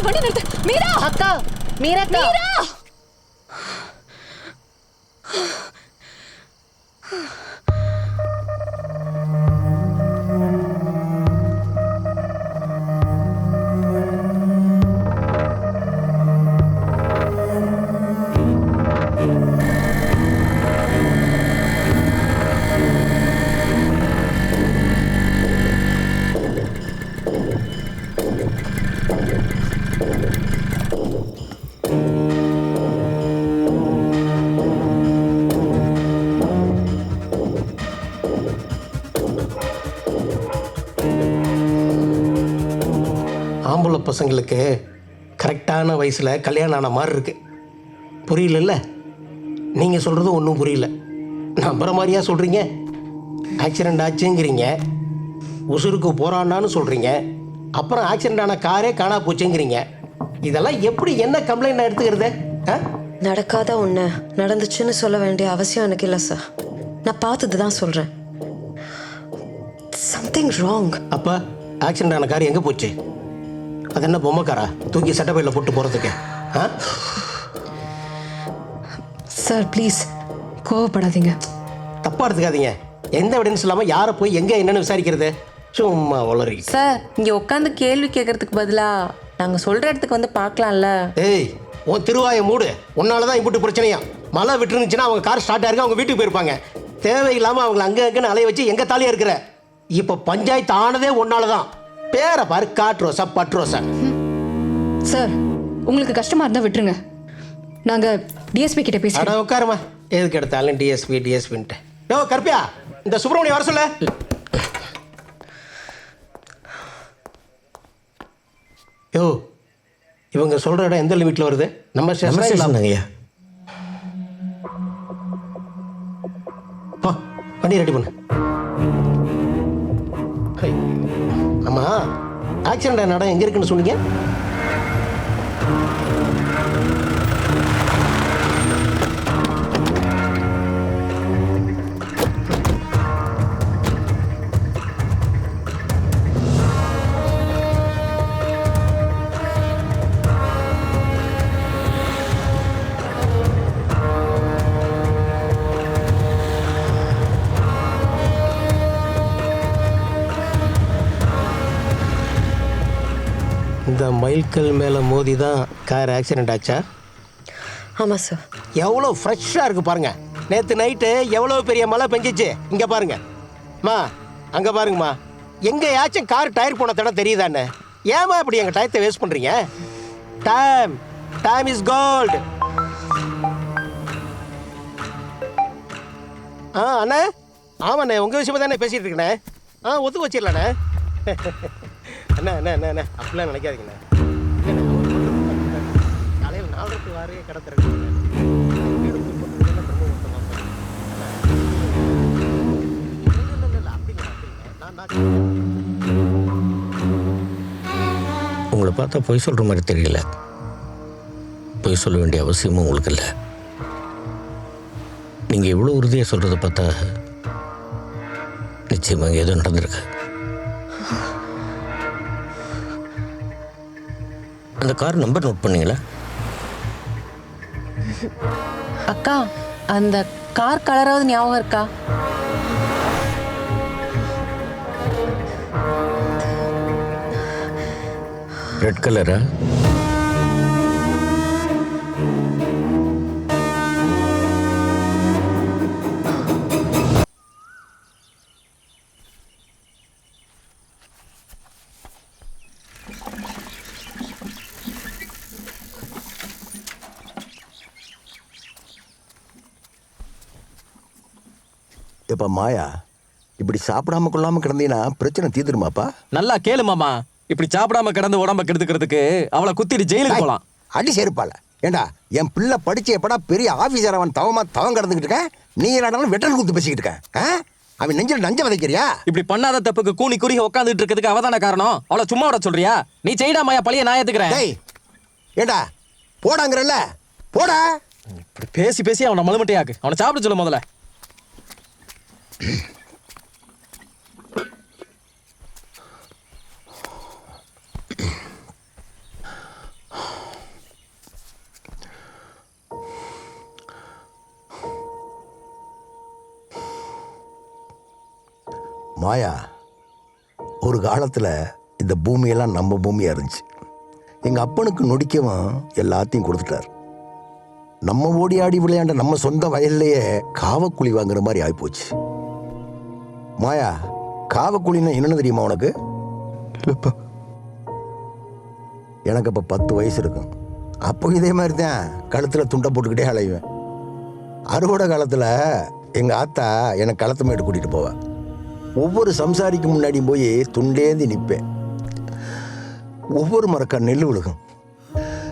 ஏய் வண்டி நிறுத்து மீரா அக்கா மீராக்கா ஆம்பளை பசங்களுக்கு கரெக்டான வயசில் கல்யாணம் ஆன மாதிரி இருக்கு. புரியலல்ல? நீங்கள் சொல்கிறது ஒன்றும் புரியல. நம்புற மாதிரியா சொல்கிறீங்க ஆக்சிடெண்ட் ஆச்சுங்கிறீங்க. உசுருக்கு போராடினான்னு சொல்கிறீங்க அப்புறம் ஆக்சிடெண்ட் ஆன காரே காணா போச்சுங்கிறீங்க. இதெல்லாம் எப்படி என்ன கம்ப்ளைண்ட் எடுத்துக்கிறது? நடக்காத ஒன்று நடந்துச்சுன்னு சொல்ல வேண்டிய அவசியம் எனக்கு இல்லை சார். நான் பார்த்தது தான் சொல்கிறேன் சம்திங் ராங் அப்போ ஆக்சிடெண்ட் ஆன கார் எங்கே போச்சு? அது என்ன பொம்மைக்காரா? தூக்கி சட்டப்பையில் போட்டு போகிறதுக்கு ஆ? சார் ப்ளீஸ் கோவப்படாதீங்க. தப்பாக எடுத்துக்காதீங்க. எந்த எவிடன்ஸ் இல்லாமல் யாரை போய் எங்கே என்னன்னு விசாரிக்கிறது? சும்மா வளரி சார் இங்க உட்காந்து கேள்வி கேட்கறதுக்கு பதிலா நாங்க சொல்ற இடத்துக்கு வந்து பார்க்கலாம்ல. ஏய் உன் திருவாயை மூடு. உன்னால தான் இப்படி பிரச்சனையா? மழை விட்டுருந்துச்சுன்னா அவங்க கார் ஸ்டார்ட் ஆயிருக்கு அவங்க வீட்டுக்கு போயிருப்பாங்க. தேவையில்லாமல் அவங்கள அங்கே அங்கன்னு அலைய வச்சு எங்கே தாலியாக இருக்கிற? இப்போ பஞ்சாயத்து ஆனதே உன்னால தான் பேரை பாரு காட்ரோசா பட்ரோசா. சார் உங்களுக்கு கஷ்டமா இருந்தா விட்டுருங்க. நாங்க டிஎஸ்பி கிட்ட பேசுறோம் அட உட்காருமா எதுக்கு எடுத்தாலும் டிஎஸ்பி டிஎஸ்பின்ட்டு யோ கற்பியா இந்த சுப்பிரமணியம் வர சொல்ல. யோ இவங்க சொல்ற இடம் எந்த லிமிட்ல வருது? நம்ம ஸ்டேஷன் ஐயா போ வண்டி ரெடி பண்ணு. ஹை. ஆமா. ஆக்சிடென்ட் நடம் எங்கே எங்க இருக்குன்னு சொன்னீங்க? மைல்கல் மேலே மோதி தான் கார் ஆக்சிடென்ட் ஆச்சா? ஆமாம் சார் எவ்வளோ ஃப்ரெஷ்ஷாக இருக்கு பாருங்க. நேற்று நைட்டு எவ்வளோ பெரிய மழை பெஞ்சிச்சு? இங்கே பாருங்க. மா அங்கே பாருங்கம்மா. எங்கேயாச்சும் கார் டயர் போன தடம் தெரியுதாண்ணே ஏமா இப்படி எங்கள் டயத்தை வேஸ்ட் பண்ணுறீங்க டைம் டைம் இஸ் கோல்டு ஆ அண்ணே. ஆமாண்ணே உங்கள் விஷயமா தானே பேசிகிட்டு இருக்கண்ணே. ஆ ஒத்துக்கு வச்சிடலாண்ணே. அண்ணா அண்ணா அண்ணா அண்ணா. அப்படிலாம் நினைக்காதீங்கண்ணே. காலையில் நாலரைக்கு வாரே கடத்துறேன் உங்களை பார்த்தா பொய் சொல்கிற மாதிரி தெரியல. பொய் சொல்ல வேண்டிய அவசியமும் உங்களுக்கு இல்லை. நீங்கள் இவ்வளோ உறுதியாக சொல்கிறத பார்த்தா நிச்சயமாக ஏதோ நடந்திருக்கு. அந்த கார் நம்பர் நோட் பண்ணீங்களா? அக்கா அந்த கார் கலராவது ஞாபகம் இருக்கா? ரெட் கலரா எப்பா மாயா இப்படி சாப்பிடாம கொள்ளாம கிடந்தீங்கன்னா பிரச்சனை தீர்ந்துருமாப்பா? நல்லா கேளு மாமா. இப்படி சாப்பிடாம கிடந்து உடம்ப கெடுத்துக்கிறதுக்கு அவளை குத்திட்டு ஜெயிலுக்கு போலாம். அடி செருப்பால. ஏண்டா என் பிள்ளை படிச்சு எப்படா பெரிய ஆபீசர் அவன் தவமா தவம் கடந்துக்கிட்டு இருக்கேன்? நீ என்னடாலும் வெட்டல் குத்து பேசிக்கிட்டு இருக்க ஆ? அவன் நெஞ்சில் நஞ்ச விதைக்கிறியா? இப்படி பண்ணாத தப்புக்கு கூனி குறுகி உட்காந்துட்டு இருக்கிறதுக்கு அவதான காரணம்? அவளை சும்மா விட சொல்றியா? நீ செய்டா மாயா பழைய நான் ஏத்துக்கிறேன். ஏண்டா போடாங்கிறல்ல? போடா. இப்படி பேசி பேசி அவனை மலுமட்டையாக்கு அவனை சாப்பிட சொல்லு முதல்ல. மாயா ஒரு காலத்தில் இந்த பூமியெல்லாம் நம்ம பூமியாக இருந்துச்சு. எங்கள் அப்பனுக்கு நொடிக்கவும் எல்லாத்தையும் கொடுத்துட்டார். நம்ம ஓடி ஆடி விளையாண்ட நம்ம சொந்த வயல்லையே காவக்குழி வாங்குற மாதிரி ஆகிப்போச்சு மாயா காவக்குழின்னா என்னன்னு தெரியுமா உனக்கு? இல்லைப்பா. எனக்கு அப்போ பத்து வயசு இருக்கும். அப்போ இதே மாதிரி தான் கழுத்தில் துண்டை போட்டுக்கிட்டே அலைவேன். அறுவடை காலத்தில் எங்கள் ஆத்தா என்னை களத்து மேட்டு கூட்டிகிட்டு போவேன் ஒவ்வொரு சம்சாரிக்கு முன்னாடியும் போய் துண்டேந்தி நிற்பேன் ஒவ்வொரு மரக்கா நெல் விழுகும்.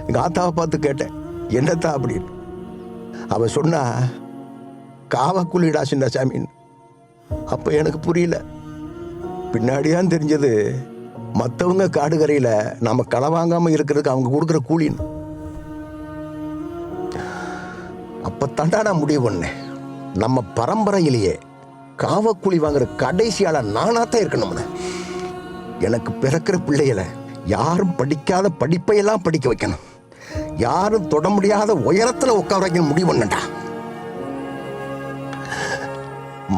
எங்கள் ஆத்தாவை பார்த்து கேட்டேன் என்னத்தா அப்படின்னு? அவ சொன்னா காவக்குழிடா சின்ன சாமின்னு அப்போ எனக்கு புரியல. பின்னாடியான் தெரிஞ்சது மற்றவங்க காடுகரையில் நாம களை வாங்காமல் இருக்கிறதுக்கு அவங்க கொடுக்குற கூலின்னு அப்பத்தாண்டா நான் முடிவு பண்ணேன். நம்ம பரம்பரையிலேயே காவக்கூலி வாங்குற கடைசியால் ஆளா நானாத்தான் இருக்கணும்னு எனக்கு பிறக்கிற பிள்ளைகளை யாரும் படிக்காத படிப்பையெல்லாம் படிக்க வைக்கணும். யாரும் தொட முடியாத உயரத்துல உட்கார வைக்கணும் முடிவு பண்ணண்டா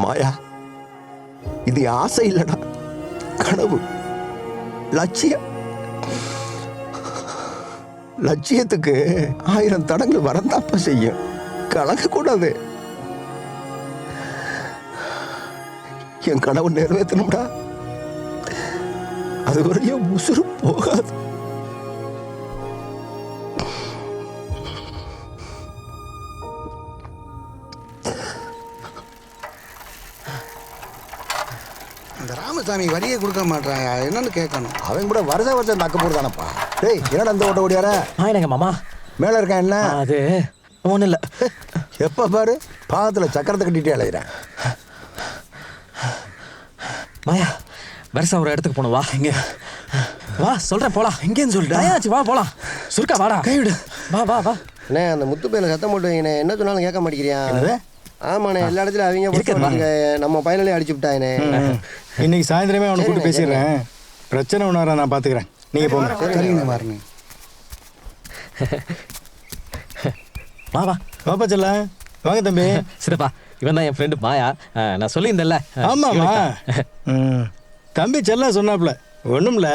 மாயா இது ஆசை இல்லடா. கனவு. லட்சியம். லட்சியத்துக்கு ஆயிரம் தடங்கள் வரந்தாப்ப செய்யும். கலக்க கூடாது. என் கனவு நிறைவேற்றணும்டா அது வரையும் உசுறு போகாது. இந்த ராமசாமி வரியே கொடுக்க மாட்டான் என்னன்னு கேட்கணும். அவன் கூட வருஷ வருஷம் தக்க போடுதானப்பா டேய் என்னடா அந்த ஓட்ட ஓடியார? ஆயினங்க மாமா? மேல இருக்கான் என்ன? அது ஒன்றும் இல்லை. எப்ப பாரு? பாகத்துல சக்கரத்தை கட்டிட்டே அலையிறேன் மாயா வருஷம் ஒரு இடத்துக்கு போகணும் வா. இங்க வா சொல்றேன் போலாம். எங்கேன்னு சொல்லிட்டு? ஆச்சு வா போலாம். சுருக்கா வாடா. கைவிடு. வா வா வா. அண்ணே அந்த முத்து பையில சத்தம் போட்டு என்ன சொன்னாலும் கேட்க மாட்டேங்கிறியா? என்னது? ஆமாண்ணே எல்லா இடத்துலயும் அவங்க போட்டு நம்ம பையனிலே அடிச்சு விட்டாங்கண்ணே இன்னைக்கு சாயந்தரமே அவனை கூட்டு சரிண்ணே, பேசிடுறேன். பிரச்சனை ஒன்று நான் பார்த்துக்கிறேன் நீங்க போங்க. சரிங்க பாருங்க வா வா. பாப்பா செல்ல வாங்க தம்பி. சிறப்பா இவன் தான் என் ஃப்ரெண்டு மாயா. நான் சொல்லியிருந்தேன்ல. ஆமாம்மா. தம்பி செல்லா சொன்னாப்ல ஒன்றும்ல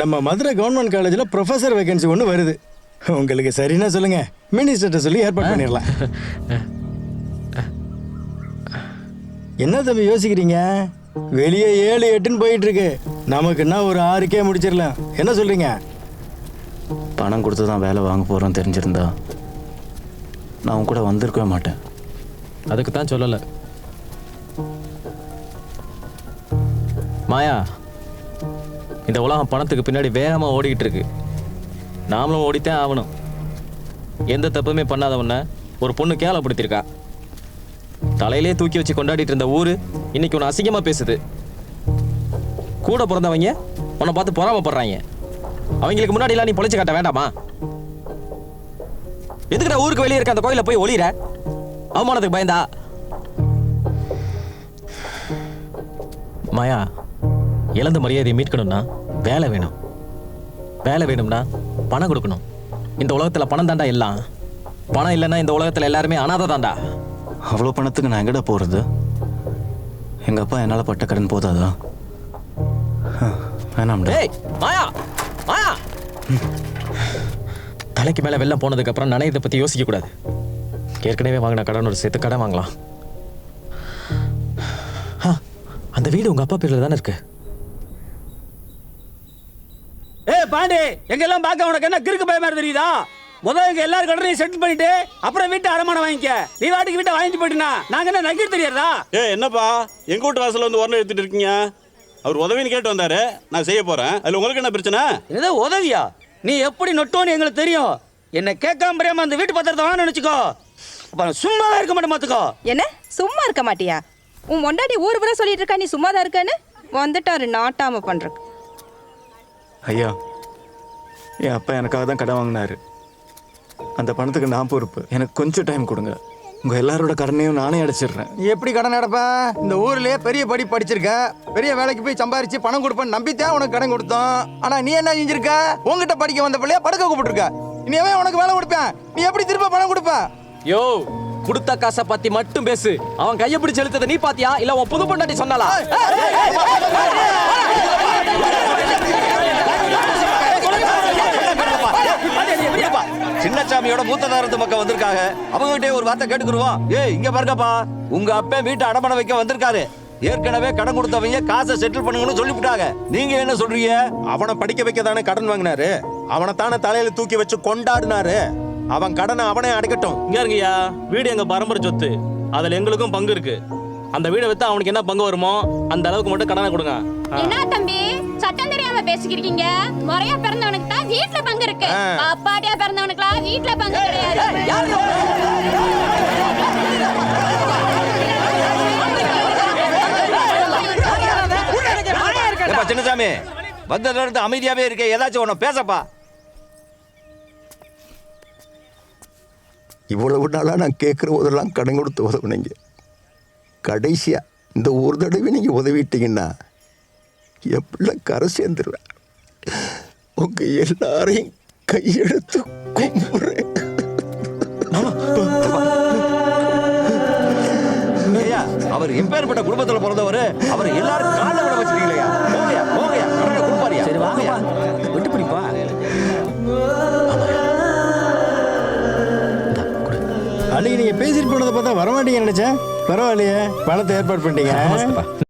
நம்ம மதுரை கவர்மெண்ட் காலேஜில் ப்ரொஃபஸர் வேகன்சி ஒன்று வருது. உங்களுக்கு சரின்னா சொல்லுங்க. மினிஸ்டர்கிட்ட சொல்லி ஏற்பாடு பண்ணிடலாம். என்ன தம்பி யோசிக்கிறீங்க? வெளியே ஏழு எட்டுன்னு போயிட்டு இருக்கு நமக்குன்னா ஒரு ஆறுக்கே முடிச்சிடலாம். என்ன சொல்றீங்க? பணம் கொடுத்து தான் வேலை வாங்க போகிறோம் தெரிஞ்சிருந்தா. நான் உன் கூட வந்திருக்கவே மாட்டேன். அதுக்கு தான் சொல்லலை. மாயா இந்த உலகம் பணத்துக்கு பின்னாடி வேகமாக ஓடிக்கிட்டு இருக்கு நாமளும் ஓடித்தான் ஆகணும். எந்த தப்புமே பண்ணாதவன ஒரு பொண்ணு கேவலப்படுத்தியிருக்கா. தலையிலே தூக்கி வச்சு கொண்டாடிட்டு இருந்த ஊரு இன்னைக்கு உன்னை அசிங்கமா பேசுது. கூட பிறந்தவங்க உன்னை பார்த்து பொறாமப்படுறாங்க. அவங்களுக்கு முன்னாடிலாம் நீ பொழைச்சு காட்ட வேண்டாமா? எதுக்குடா ஊருக்கு வெளியே இருக்க அந்த கோயில போய் ஒளிர அவமானத்துக்கு பயந்தா? மாயா இழந்த மரியாதையை மீட்கணும்னா வேலை வேணும். வேலை வேணும்னா பணம் கொடுக்கணும். இந்த உலகத்தில் பணம் தாண்டா எல்லாம். பணம் இல்லைன்னா இந்த உலகத்தில் எல்லாருமே அனாதை தாண்டா. அவ்வளோ பணத்துக்கு நான் எங்கடா போகிறது எங்கள் அப்பா என்னால் பட்ட கடன் போதாதா? ஹம், வேணாம்டா. டேய் மாயா! மாயா! தலைக்கு மேல வெள்ளம் போனதுக்கு அப்புறம் நனையதை பத்தி யோசிக்க கூடாது. ஏற்கனவே வாங்கின கடனோட சேர்த்து கடன் வாங்கலாம். அந்த வீடு உங்க அப்பா பேர்ல தானே இருக்கு? ஏய் பாண்டி எங்கெல்லாம் பார்க்க உனக்கு என்ன கிறுக்கு பயமா தெரியுதா? முதல்ல எல்லாரும் கடனையும் செட்டில் பண்ணிட்டு அப்புறம் வீட்டை அடமானம் வாங்கிக்க. நீ வாட்டுக்கு வீட்டை வாங்கிட்டு போயிட்டுனா நாங்க என்ன நக்கிட்டு தெரியாதா? ஏ என்னப்பா? எங்க வீட்டு வாசல்ல வந்து உரம் எடுத்துட்டு இருக்கீங்க? அவர் உதவின்னு கேட்டு வந்தாரு. நான் செய்ய போறேன். அதுல உங்களுக்கு என்ன பிரச்சனை? என்னது உதவியா? நீ எப்படி நொட்டோன்னு எங்களுக்கு தெரியும். என்ன கேட்காம தெரியாம அந்த வீட்டு பத்திரத்தை வாங்க நினைச்சுக்கோ. அப்புறம் சும்மாவே இருக்க மாட்டேன் பாத்துக்கோ. என்ன? சும்மா இருக்க மாட்டியா? உன் மொண்டாடி ஊர் பூரா சொல்லிட்டு இருக்கா நீ சும்மா தான் இருக்கன்னு? வந்துட்டாரு நாட்டாம பண்றக்கு ஐயா என் அப்பா எனக்காக தான் கடன் வாங்கினாரு. அந்த பணத்துக்கு நான் பொறுப்பு எனக்கு கொஞ்சம் டைம் கொடுங்க உங்கள் எல்லாரோட கடனையும் நானே அடைச்சிடுறேன் நீ எப்படி கடன் நடப்பேன் இந்த ஊர்லயே பெரிய படி படிச்சிருக்க பெரிய வேலைக்கு போய் சம்பாரிச்சு பணம் கொடுப்பேன் நம்பித்தான் உனக்கு கடன் கொடுத்தோம் ஆனா நீ என்ன செஞ்சிருக்க உன்கிட்ட படிக்க வந்த பிள்ளைய படுக்க கூப்பிட்டுருக்க இனிமே உனக்கு வேலை கொடுப்பேன் நீ எப்படி திரும்ப பணம் கொடுப்ப யோ கொடுத்த காசை பத்தி மட்டும் பேசு அவன் கையை பிடிச்சு இழுத்ததை நீ பாத்தியா இல்ல உன் புது பொண்டாட்டி சொன்னாலா சின்னசாமியோட மூத்த தாரத்து பக்கம் வந்திருக்காங்க. அவங்ககிட்ட ஒரு வார்த்தை கேட்டுக்குருவோம். ஏய் இங்க பாருங்கப்பா. உங்க அப்பா வீட்டை அடமானம் வைக்க வந்திருக்காரு. ஏற்கனவே கடன் கொடுத்தவங்க காசை செட்டில் பண்ணுங்கன்னு சொல்லிவிட்டாங்க. நீங்க என்ன சொல்றீங்க? அவனை படிக்க வைக்க தானே கடன் வாங்கினாரு. அவனை தானே தலையில தூக்கி வச்சு கொண்டாடினாரு. அவன் கடனை அவனே அடைக்கட்டும். இங்க இருங்கய்யா. வீடு எங்க பரம்பரை சொத்து. அதுல எங்களுக்கும் பங்கு இருக்கு. அந்த வீடை வித்தா அவனுக்கு என்ன பங்கு வருமோ அந்த அளவுக்கு மட்டும் கடனை கொடுங்க. என்ன தம்பி? சட்டம் தெரியாம பேசிக்கிறீங்க முறையா பிறந்தவனுக்கு தான் வீட்ல பங்கு இருக்கு. அப்பாட்டியா பிறந்தவனுக்குலாம் வீட்ல பங்கு கிடையாது. சின்னசாமி வந்ததுல இருந்து அமைதியாவே இருக்க. ஏதாச்சும் உன்னை பேசப்பா. இவ்வளவு நாளா நான் கேட்குற போதெல்லாம் கடன் கொடுத்து உதவுனீங்க. கடைசியா இந்த ஒரு தடவை நீங்க உதவிட்டீங்கன்னா என் பிள்ளை கரை சேர்ந்துருவேன். உங்க எல்லாரையும் கையெடுத்து கும்பிடுறேன். அவர் எப்பேற்பட்ட குடும்பத்துல பிறந்தவர். அவர் எல்லாரும் கால விட வச்சிருக்கீங்களா போங்கயா போங்கயா கடனை கொடுப்பாரியா சரி வாங்கப்பா விட்டு பிடிப்பா. அன்னைக்கு நீங்க பேசிட்டு போனதை பார்த்தா வரமாட்டீங்க நினைச்சேன். பரவாயில்லையே. பணத்தை ஏற்பாடு பண்ணிட்டீங்க.